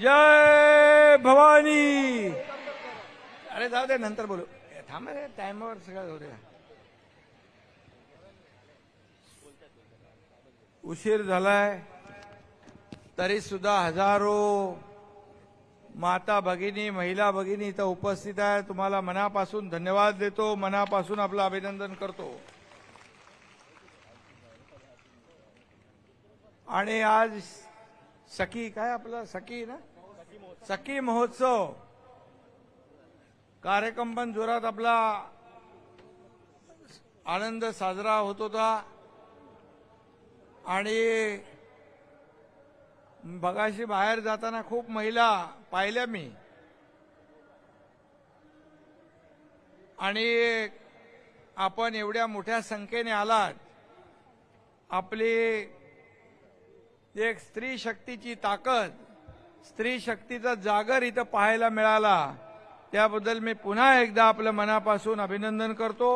जय भवानी। अरे जाऊ दे नंतर बोलू. ए, थांब रे टाइमवर सगळं जाऊ दे. उशीर झालाय तरी सुद्धा हजारो माता भगिनी महिला भगिनी इथं उपस्थित आहे तुम्हाला मनापासून धन्यवाद देतो मनापासून आपलं अभिनंदन करतो. आणि आज सखी काय आपलं? सखी ना? सखी महोत्सव. कार्यक्रम पण जोरात आपला आनंद साजरा होत होता. आणि बघाशी बाहेर जाताना खूप महिला पाहिल्या मी. आणि आपण एवढ्या मोठ्या संख्येने आलात. आपली एक स्त्री शक्तीची ताकद स्त्री शक्तीचा जागर इथं पाहायला मिळाला. त्याबद्दल मी पुन्हा एकदा आपलं मनापासून अभिनंदन करतो.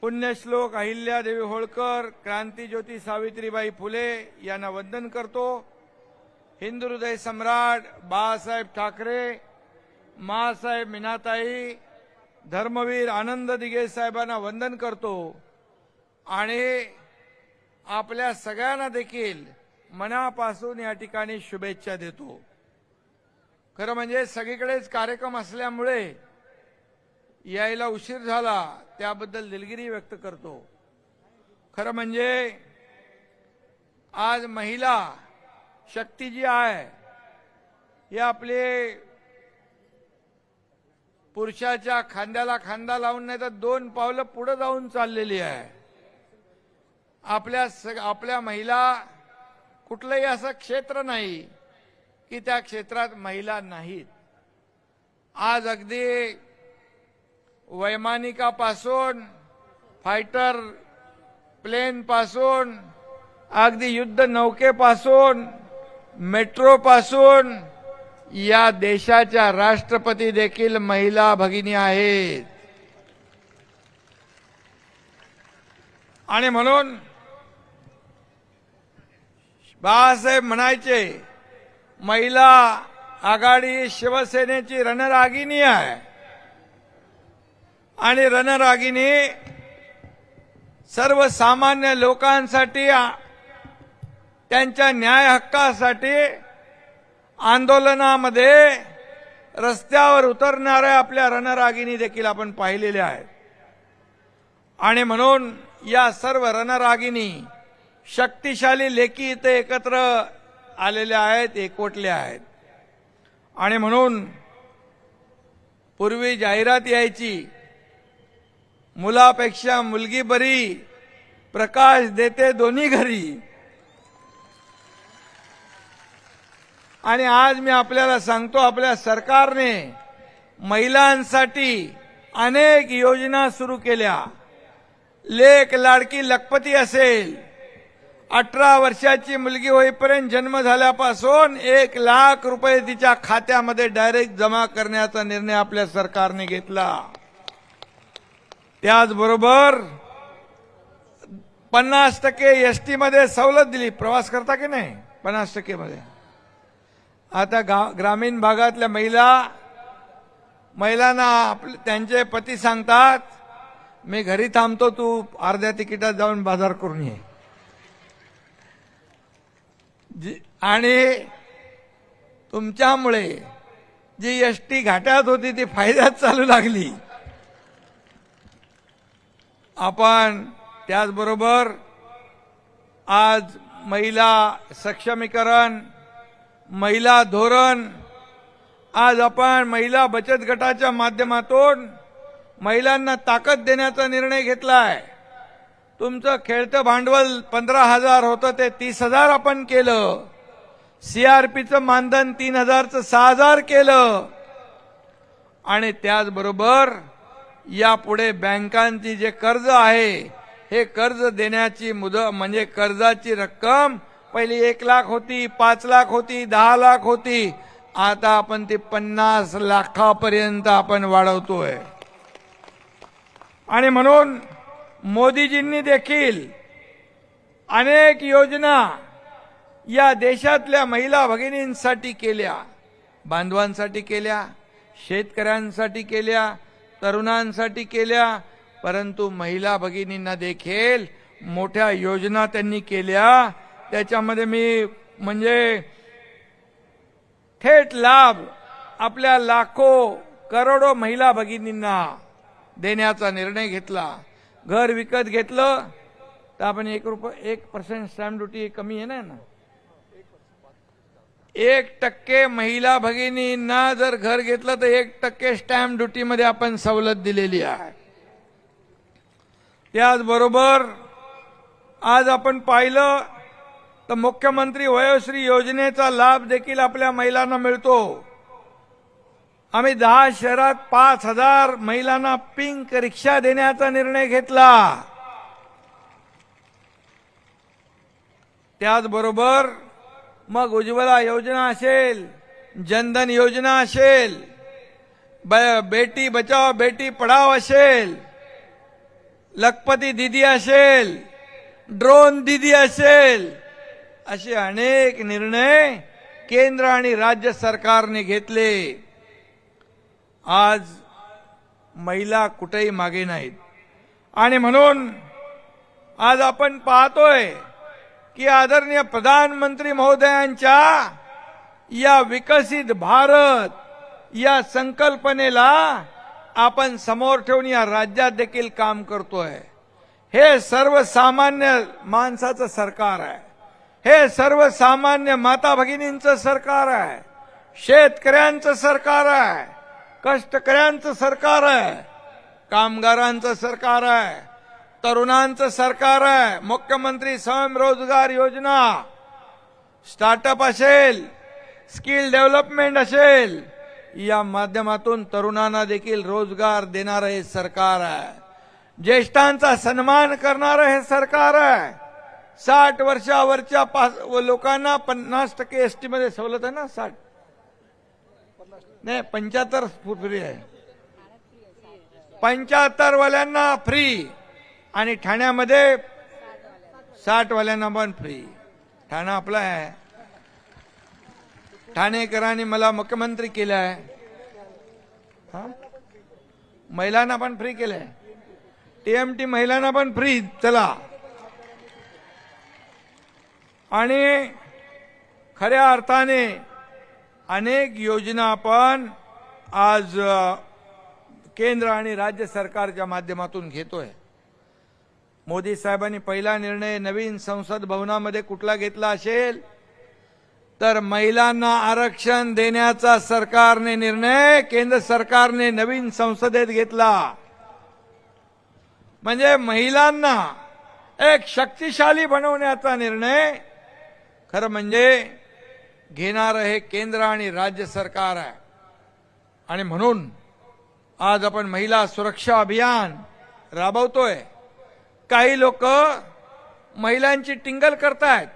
पुण्यश्लोक अहिल्यादेवी होळकर क्रांतीज्योती सावित्रीबाई फुले यांना वंदन करतो. हिंदू हृदय सम्राट बाळासाहेब ठाकरे मासाहेब मीनाताई धर्मवीर आनंद दिघे साहेबांना वंदन करतो. आणि आपल्या सगळ्यांना देखील मनापासून या ठिकाणी शुभेच्छा देतो. खरं म्हणजे सगळीकडेच कार्यक्रम असल्यामुळे यायला उशीर झाला त्याबद्दल दिलगिरी व्यक्त करतो. खरं म्हणजे आज महिला शक्ती जी आहे ही आपले पुरुषाच्या खांद्याला खांदा लावून नाही तर दोन पावलं पुढे जाऊन चाललेली आहे. आपल्या सग- आपल्या महिला कुठलंही असं क्षेत्र नाही की त्या क्षेत्रात महिला नाहीत. आज अगदी वैमानिकापासून फायटर प्लेनपासून अगदी युद्ध नौकेपासून मेट्रोपासून या देशाच्या राष्ट्रपती देखील महिला भगिनी आहेत. आणि म्हणून बाळासाहेब म्हणायचे महिला आघाडी शिवसेनेची रणरागिणी आहे. आणि रणरागिणी सर्वसामान्य लोकांसाठी त्यांच्या न्याय हक्कासाठी आंदोलनामध्ये रस्त्यावर उतरणाऱ्या आपल्या रणरागिणी देखील आपण पाहिलेल्या आहेत. आणि म्हणून या सर्व रणरागिणी शक्तिशाली लेखी इथे एकत्र आलेल्या आहेत एकवटल्या आहेत. आणि म्हणून पूर्वी जाहिरात यायची मुलापेक्षा मुलगी बरी प्रकाश देते दोन्ही घरी. आणि आज मी आपल्याला सांगतो आपल्या सरकारने महिलांसाठी अनेक योजना सुरू केल्या. लेख लाडकी लखपती असेल अठरा वर्षाची मुलगी होईपर्यंत जन्म झाल्यापासून एक लाख रुपये तिच्या खात्यामध्ये डायरेक्ट जमा करण्याचा निर्णय आपल्या सरकारने घेतला. त्याचबरोबर पन्नास टक्के एसमध्ये सवलत दिली. प्रवास करता की नाही? पन्नास टक्केमध्ये आता गा- ग्रामीण भागातल्या महिला महिलांना आपले त्यांचे पती सांगतात मी घरी थांबतो तू अर्ध्या तिकिटात जाऊन बाजार करून ये. जी- आणि तुमच्यामुळे जी एस टी घाट्यात होती ती फायद्यात चालू लागली. आपण त्याचबरोबर आज महिला सक्षमीकरण महिला धोरण आज आपण महिला बचत गटाच्या माध्यमातून महिलांना ताकद देण्याचा निर्णय घेतला आहे तुमचं खेळतं भांडवल पंधरा हजार होतं ते तीस हजार आपण केलं. सीआरपीचं मानधन तीन हजारचं सहा हजार केलं. आणि त्याचबरोबर यापुढे बँकांची जे कर्ज आहे हे कर्ज देण्याची मुद म्हणजे कर्जाची रक्कम पहिली एक लाख होती पाच लाख होती दहा लाख होती. आता आपण ती पन्नास लाखापर्यंत आपण वाढवतोय. आणि म्हणून मोदीजींनी देखील अनेक योजना या देशातल्या महिला भगिनींसाठी केल्या बांधवांसाठी केल्या शेतकऱ्यांसाठी केल्या तरुणांसाठी केल्या परंतु महिला भगिनींना देखील मोठ्या योजना त्यांनी केल्या. त्याच्यामध्ये मी म्हणजे थेट लाभ आपल्या लाखो करोडो महिला भगिनींना देण्याचा निर्णय घेतला. घर विकत घेतलं तर आपण एक रुपये एक पर्सेंट स्टॅम्प ड्युटी कमी आहे ना ना एक टक्के महिला भगिनींना जर घर घेतलं तर एक टक्के स्टॅम्प ड्युटीमध्ये आपण सवलत दिलेली आहे. त्याचबरोबर आज आपण पाहिलं तर मुख्यमंत्री वयोश्री योजनेचा लाभ देखील आपल्या महिलांना मिळतो. आम्ही दहा शहरात पाच हजार महिलांना पिंक रिक्षा देण्याचा निर्णय घेतला. त्याचबरोबर मग उज्ज्वला योजना असेल जनधन योजना असेल ब- बेटी बचाव बेटी पढाव असेल लखपती दिदी असेल ड्रोन दिदी असेल असे अनेक निर्णय केंद्र आणि राज्य सरकारने घेतले. आज महिला कुठेही मागे नाहीत. आणि म्हणून आज आपण पाहतोय की आदरणीय प्रधानमंत्री महोदयांच्या या विकसित भारत या संकल्पनेला आपण समोर ठेवून या राज्यात देखील काम करतोय. हे सर्वसामान्य माणसाचं सरकार आहे. हे सर्वसामान्य माता भगिनींचं सरकार आहे. शेतकऱ्यांचं सरकार आहे. कष्टकऱ्यांचं सरकार आहे कामगारांचं सरकार आहे तरुणांचं सरकार आहे मुख्यमंत्री स्वयंरोजगार योजना स्टार्टअप असेल स्किल डेव्हलपमेंट असेल या माध्यमातून तरुणांना देखील रोजगार देणारं हे सरकार आहे. ज्येष्ठांचा सन्मान करणारं हे सरकार आहे. साठ वर्षावरच्या पास व लोकांना पन्नास टक्के एस टीमध्ये सवलत आहे ना साठ नाही पंच्याहत्तर फ्री आहे. पंच्याहत्तर वाल्यांना फ्री आणि ठाण्यामध्ये साठ वाल्यांना पण फ्री ठाणा आपला आहे. ठाणेकरांनी मला मुख्यमंत्री केलं आहे महिलांना पण फ्री केलंय. टीएमटी महिलांना पण फ्री चला. आणि खऱ्या अर्थाने अनेक योजना आपण आज केंद्र आणि राज्य सरकारच्या माध्यमातून घेतोय. मोदी साहेबांनी पहिला निर्णय नवीन संसद भवनामध्ये कुठला घेतला असेल? तर महिलांना आरक्षण देण्याचा सरकारने निर्णय केंद्र सरकारने नवीन संसदेत घेतला. म्हणजे महिलांना एक शक्तिशाली बनवण्याचा निर्णय खरं म्हणजे घेणारं हे केंद्र आणि राज्य सरकार आहे. आणि म्हणून आज आपण महिला सुरक्षा अभियान राबवतोय. काही लोक महिलांची टिंगल करतायत.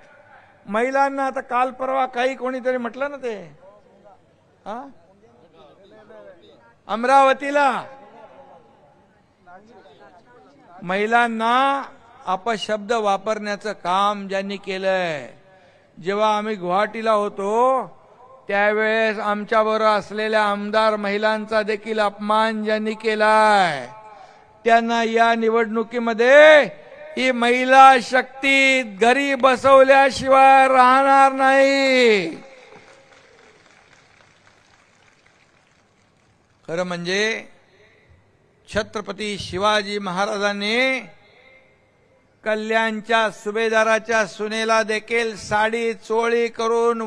महिलांना आता काल परवा काही कोणीतरी म्हटलं ना ते? हा? अमरावतीला. महिलांना अपशब्द वापरण्याचं काम ज्यांनी केलंय. जेव्हा आम्ही गुवाहाटीला होतो त्यावेळेस आमच्याबरोबर असलेल्या आमदार महिलांचा देखील अपमान ज्यांनी केलाय त्यांना या निवडणुकीमध्ये ही महिला शक्ती घरी बसवल्याशिवाय राहणार नाही. खरं म्हणजे छत्रपती शिवाजी महाराजांनी कल्याणच्या सुभेदाराच्या सुनेला देखील साडी चोळी करून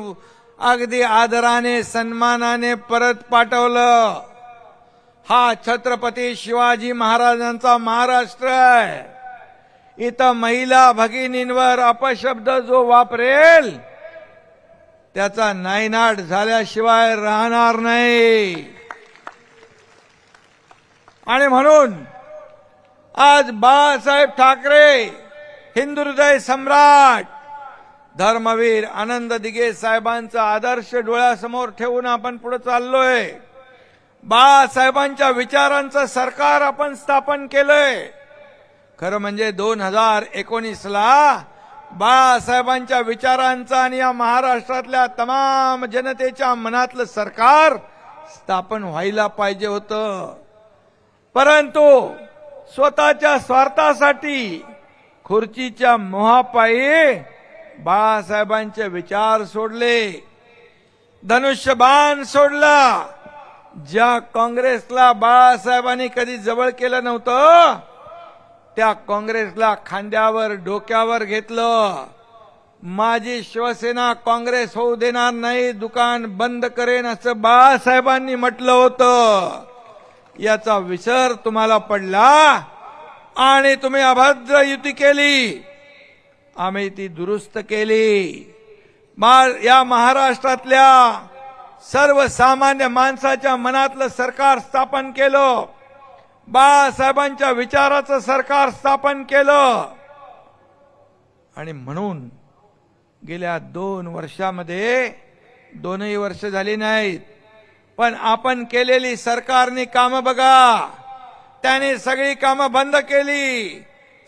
अगदी आदराने सन्मानाने परत पाठवलं. हा छत्रपती शिवाजी महाराजांचा महाराष्ट्र आहे. इथं महिला भगिनींवर अपशब्द जो वापरेल त्याचा नायनाट झाल्याशिवाय राहणार नाही. आणि म्हणून आज बाळासाहेब ठाकरे हिंदू हृदय सम्राट. धर्मवीर आनंद दिगे साहेबांचा आदर्श डोळ्यासमोर ठेवून आपण पुढे चाललोय. बाळासाहेबांच्या विचारांचं सरकार आपण स्थापन केलंय. खरं म्हणजे दोन हजार एकोणीसला बाळासाहेबांच्या विचारांचं आणि या महाराष्ट्रातल्या तमाम जनतेच्या मनातलं सरकार स्थापन व्हायला पाहिजे होतं. परंतु स्वतःच्या स्वार्थासाठी खुर्चीच्या मोहापायी बाळासाहेबांचे विचार सोडले. धनुष्यबाण सोडला. ज्या काँग्रेसला बाळासाहेबांनी कधी जवळ केलं नव्हतं त्या काँग्रेसला खांद्यावर डोक्यावर घेतलं. माझी शिवसेना काँग्रेस होऊ देणार नाही दुकान बंद करेन असं बाळासाहेबांनी म्हटलं होतं. याचा विसर तुम्हाला पडला? आणि तुम्ही अभद्र युती केली. आम्ही ती दुरुस्त केली. या महाराष्ट्रातल्या सर्वसामान्य माणसाच्या मनातलं सरकार स्थापन केलं. बाळासाहेबांच्या विचाराचं सरकार स्थापन केलं. आणि म्हणून गेल्या दोन वर्षामध्ये दोनही वर्ष झाली नाहीत पण आपण केलेली सरकारने कामं बघा. त्याने सगळी कामं बंद केली.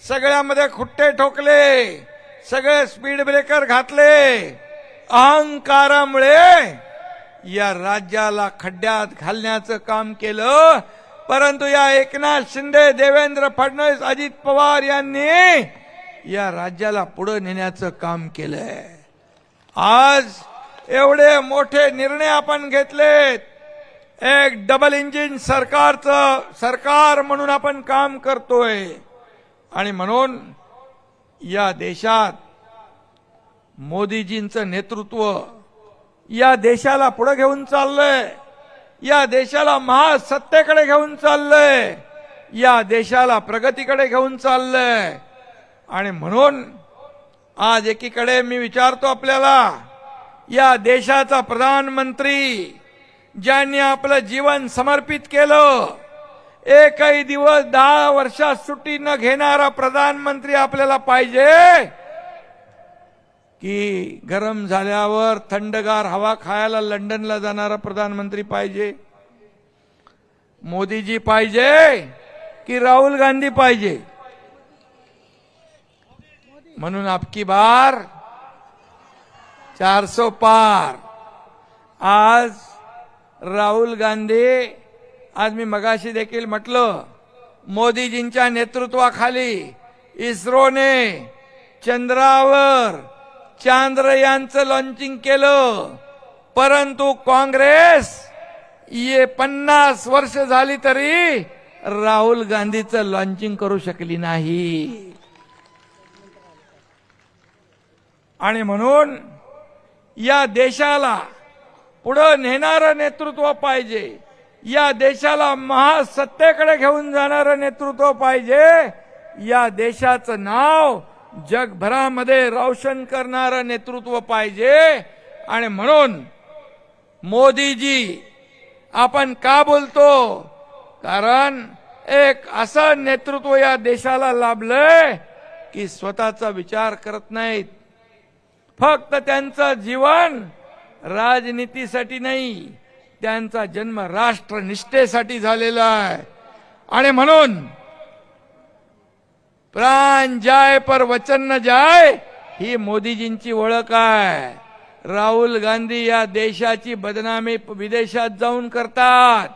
सगळ्यामध्ये खुट्टे ठोकले. सगळे स्पीड ब्रेकर घातले. अहंकारामुळे या राज्याला खड्ड्यात घालण्याचं काम केलं. परंतु या एकनाथ शिंदे देवेंद्र फडणवीस अजित पवार यांनी या राज्याला पुढे नेण्याचं काम केलंय. आज एवढे मोठे निर्णय आपण घेतलेत. एक डबल इंजिन सरकारचं सरकार म्हणून आपण काम करतोय. आणि म्हणून या देशात मोदीजींचं नेतृत्व या देशाला पुढे घेऊन चाललंय. या देशाला महासत्तेकडे घेऊन चाललंय. या देशाला प्रगतीकडे घेऊन चाललंय. आणि म्हणून आज एकीकडे मी विचारतो आपल्याला या देशाचा प्रधानमंत्री ज्यांनी आपलं जीवन समर्पित केलं एकही दिवस दहा वर्षात सुट्टी न घेणारा प्रधानमंत्री आपल्याला पाहिजे. की गरम झाल्यावर थंडगार हवा खायला लंडनला जाणारा प्रधानमंत्री पाहिजे? मोदीजी पाहिजे की राहुल गांधी पाहिजे? म्हणून आपकी बार चारसो पार. आज राहुल गांधी आज मी मगाशी देखील म्हटलं मोदीजींच्या नेतृत्वाखाली इस्रोने चंद्रावर चांद्रयानचं लॉन्चिंग केलं. परंतु काँग्रेस ये पन्नास वर्ष झाली तरी राहुल गांधीचं लॉन्चिंग करू शकली नाही. आणि म्हणून या देशाला पुढं नेणारं नेतृत्व पाहिजे. या देशाला महासत्तेकडे घेऊन जाणारं नेतृत्व पाहिजे. या देशाचं नाव जगभरामध्ये रोशन करणारं नेतृत्व पाहिजे. आणि म्हणून मोदीजी आपण का बोलतो? कारण एक असं नेतृत्व या देशाला लाभलंय की स्वतःचा विचार करत नाहीत. फक्त त्यांचं जीवन राजनीतीसाठी नाही त्यांचा जन्म राष्ट्रनिष्ठेसाठी झालेला आहे. आणि म्हणून प्राण जाय पर वचन न जाय ही मोदीजींची ओळख आहे. राहुल गांधी या देशाची बदनामी विदेशात जाऊन करतात.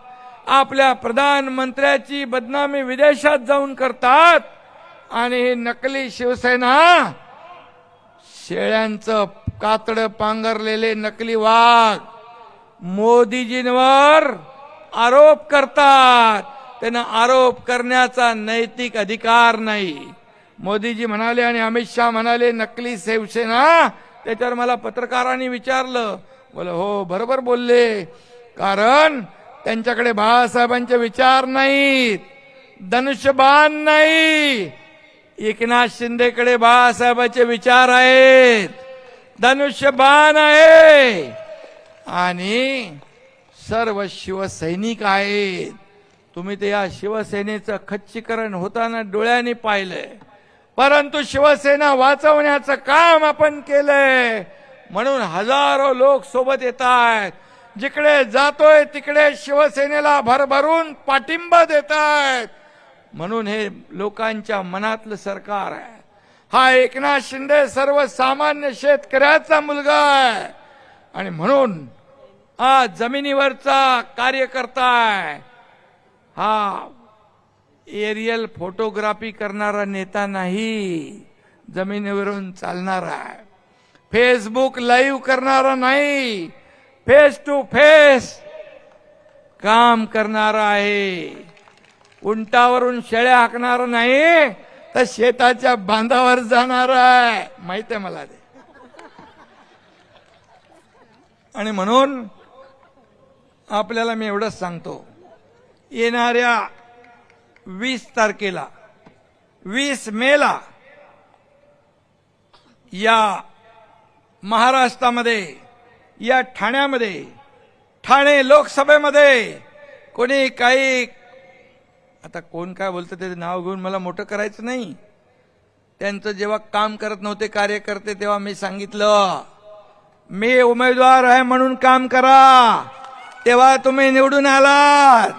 आपल्या प्रधानमंत्र्याची बदनामी विदेशात जाऊन करतात. आणि ही नकली शिवसेना शेळ्यांचं कातड पांघरलेले नकली वाघ मोदीजींवर आरोप करतात. त्यांना आरोप करण्याचा नैतिक अधिकार नाही. मोदीजी म्हणाले आणि अमित शहा म्हणाले नकली शिवसेना? त्याच्यावर मला पत्रकारांनी विचारलं. बोल हो बरोबर बोलले. कारण त्यांच्याकडे बाळासाहेबांचे विचार नाहीत. धनुष्यबाण नाही. एकनाथ शिंदेकडे बाळासाहेबांचे विचार आहेत. धनुष्यबाण आहे. आणि सर्व शिवसैनिक आहेत. तुम्ही ते या शिवसेनेचं खच्चीकरण होताना डोळ्यांनी पाहिलंय. परंतु शिवसेना वाचवण्याचं काम आपण केलंय. म्हणून हजारो लोक सोबत येत आहेत जिकडे जातोय तिकडे शिवसेनेला भरभरून पाठिंबा देत आहेत म्हणून हे लोकांच्या मनातलं सरकार आहे. हा एकनाथ शिंदे सर्वसामान्य शेतकऱ्याचा मुलगा आहे. आणि म्हणून आज जमिनीवरचा कार्यकर्ता आहे. हा एरियल फोटोग्राफी करणारा नेता नाही जमिनीवरून चालणारा आहे. फेसबुक लाईव्ह करणारा नाही फेस टू फेस काम करणारा आहे. उंटावरून शेळ्या हाकणार नाही तर शेताच्या बांधावर जाणार आहे. माहीत आहे मला ते. आणि म्हणून आपल्याला मी एवढंच सांगतो. येणाऱ्या वीस तारखेला वीस मेला या महाराष्ट्रामध्ये या ठाण्यामध्ये ठाणे लोकसभेमध्ये कोणी काही आता कोण काय बोलतं ते नाव घेऊन मला मोठं करायचं नाही. त्यांचं जेव्हा काम करत नव्हते कार्यकर्ते तेव्हा मी सांगितलं मी उमेदवार आहे म्हणून काम करा. तेव्हा तुम्ही निवडून आलात.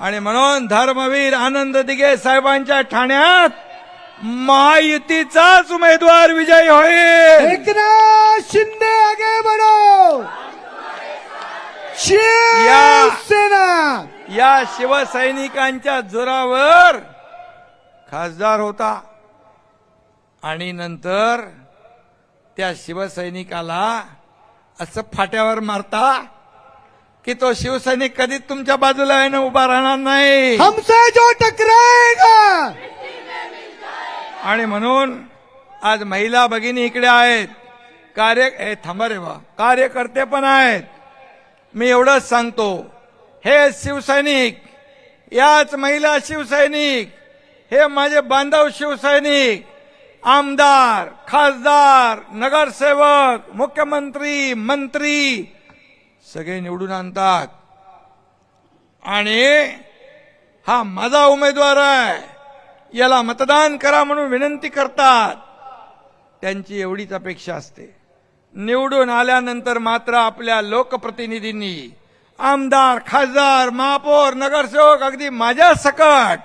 आणि म्हणून धर्मवीर आनंद दिघे साहेबांच्या ठाण्यात महायुतीचाच उमेदवार विजयी होईल. एकनाथ शिंदे आगे बढ़ो. शिवसेना! या शिवसैनिकांच्या जोरावर खासदार होता. आणि नंतर त्या शिवसैनिकाला असं फाट्यावर मारता की तो शिवसैनिक कधीच तुमच्या बाजूला ना उभा राहणार नाही. हमसे जो टकराएगा! आणि म्हणून आज महिला भगिनी इकडे आहेत. कार्य थांबा रे बा. कार्यकर्ते पण आहेत. मी एवढंच सांगतो. हे शिवसैनिक याच महिला शिवसैनिक हे माझे बांधव शिवसैनिक आमदार खासदार नगरसेवक मुख्यमंत्री मंत्री सगळे निवडून आणतात. आणि हा माझा उमेदवार आहे. याला मतदान करा म्हणून विनंती करतात. त्यांची एवढीच अपेक्षा असते. निवडून आल्यानंतर मात्र आपल्या लोकप्रतिनिधींनी आमदार खासदार महापौर नगरसेवक अगदी माझ्या सकट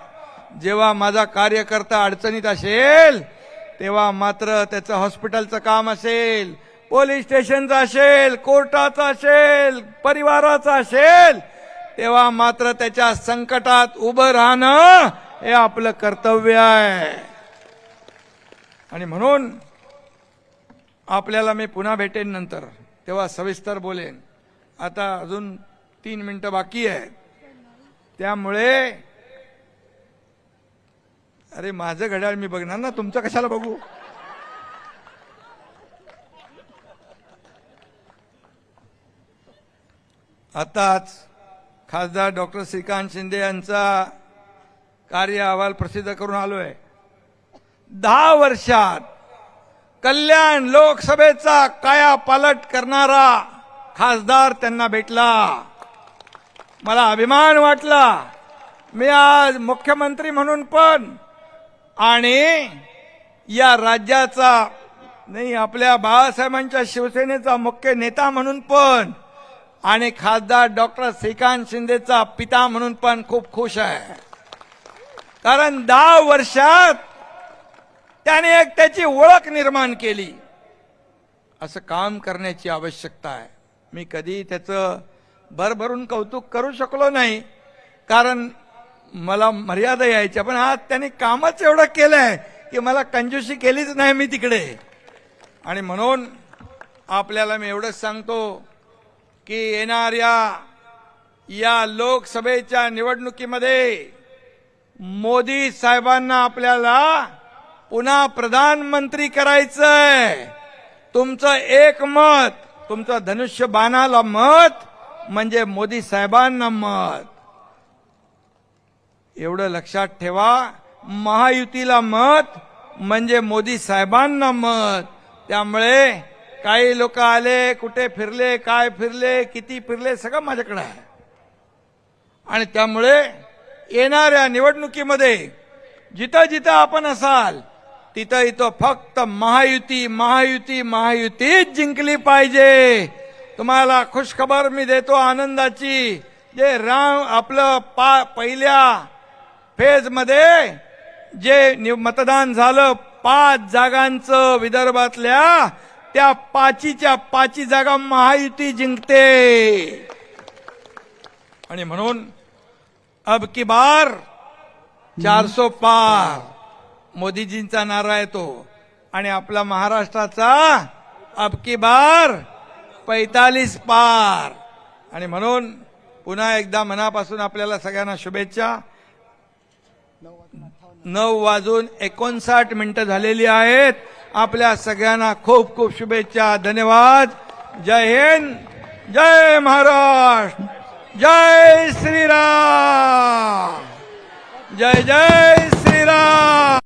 जेव्हा माझा कार्यकर्ता अडचणीत असेल तेव्हा मात्र त्याचं हॉस्पिटलचं काम असेल पोलीस स्टेशनचं असेल कोर्टाचं असेल परिवाराचं असेल तेव्हा मात्र त्याच्या संकटात उभं राहणं हे आपलं कर्तव्य आहे. आणि म्हणून आपल्याला मी पुन्हा भेटेन नंतर. तेव्हा सविस्तर बोलेन. आता अजून तीन मिनटं बाकी आहेत. त्यामुळे अरे माझं घड्याळ मी बघणार ना? तुमचं कशाला बघू? आताच खासदार डॉक्टर श्रीकांत शिंदे यांचा कार्य अहवाल प्रसिद्ध करून आलो आहे दहा वर्षात कल्याण लोकसभेचा काया पालट करणारा खासदार त्यांना भेटला. मला अभिमान वाटला. मी आज मुख्यमंत्री म्हणून पण आणि या राज्याचा नाही आपल्या बाळासाहेबांच्या शिवसेनेचा मुख्य नेता म्हणून पण आणि खासदार डॉक्टर श्रीकांत शिंदेचा पिता म्हणून पण खूप खुश आहे. कारण दहा वर्षात त्याने एक त्याची ओळख निर्माण केली. असं काम करण्याची आवश्यकता आहे. मी कधी त्याचं भरभरून कौतुक करू शकलो नाही. कारण मला मर्यादा यायच्या पण आज त्यांनी कामच एवढं केलं आहे की मला कंजूशी केलीच नाही मी तिकडे. आणि म्हणून आपल्याला मी एवढंच सांगतो की येणाऱ्या या लोकसभेच्या निवडणुकीमध्ये मोदी साहेबांना आपल्याला पुन्हा प्रधानमंत्री करायचंय. तुमचं एक मत तुमचं धनुष्य बाणाला मत म्हणजे मोदी साहेबांना मत. एवढं लक्षात ठेवा महायुतीला मत म्हणजे मोदी साहेबांना मत. त्यामुळे काही लोक आले कुठे फिरले काय फिरले किती फिरले सगळं माझ्याकडे आहे. आणि त्यामुळे येणाऱ्या निवडणुकीमध्ये जिथं जिथं आपण असाल तिथं इथं फक्त महायुती महायुती महायुतीच जिंकली पाहिजे. तुम्हाला खुशखबर मी देतो आनंदाची जे राम आपलं पा पहिल्या फेजमध्ये जे मतदान झालं पाच जागांचं विदर्भातल्या त्या पाचीच्या पाची जागा महायुती जिंकते. आणि म्हणून अब की बार चारसो पार. मोदीजींचा नारा येतो. आणि आपला महाराष्ट्राचा अबकी बार पैतालीस पार. आणि म्हणून पुन्हा एकदा मनापासून आपल्याला सगळ्यांना शुभेच्छा. नऊ वाजून एकोणसाठ मिनिटं झालेली आहेत. आपल्या सगळ्यांना खूप खूप शुभेच्छा. धन्यवाद. जय हिंद. जय महाराष्ट्र. जय श्रीराम. जय जय श्रीराम.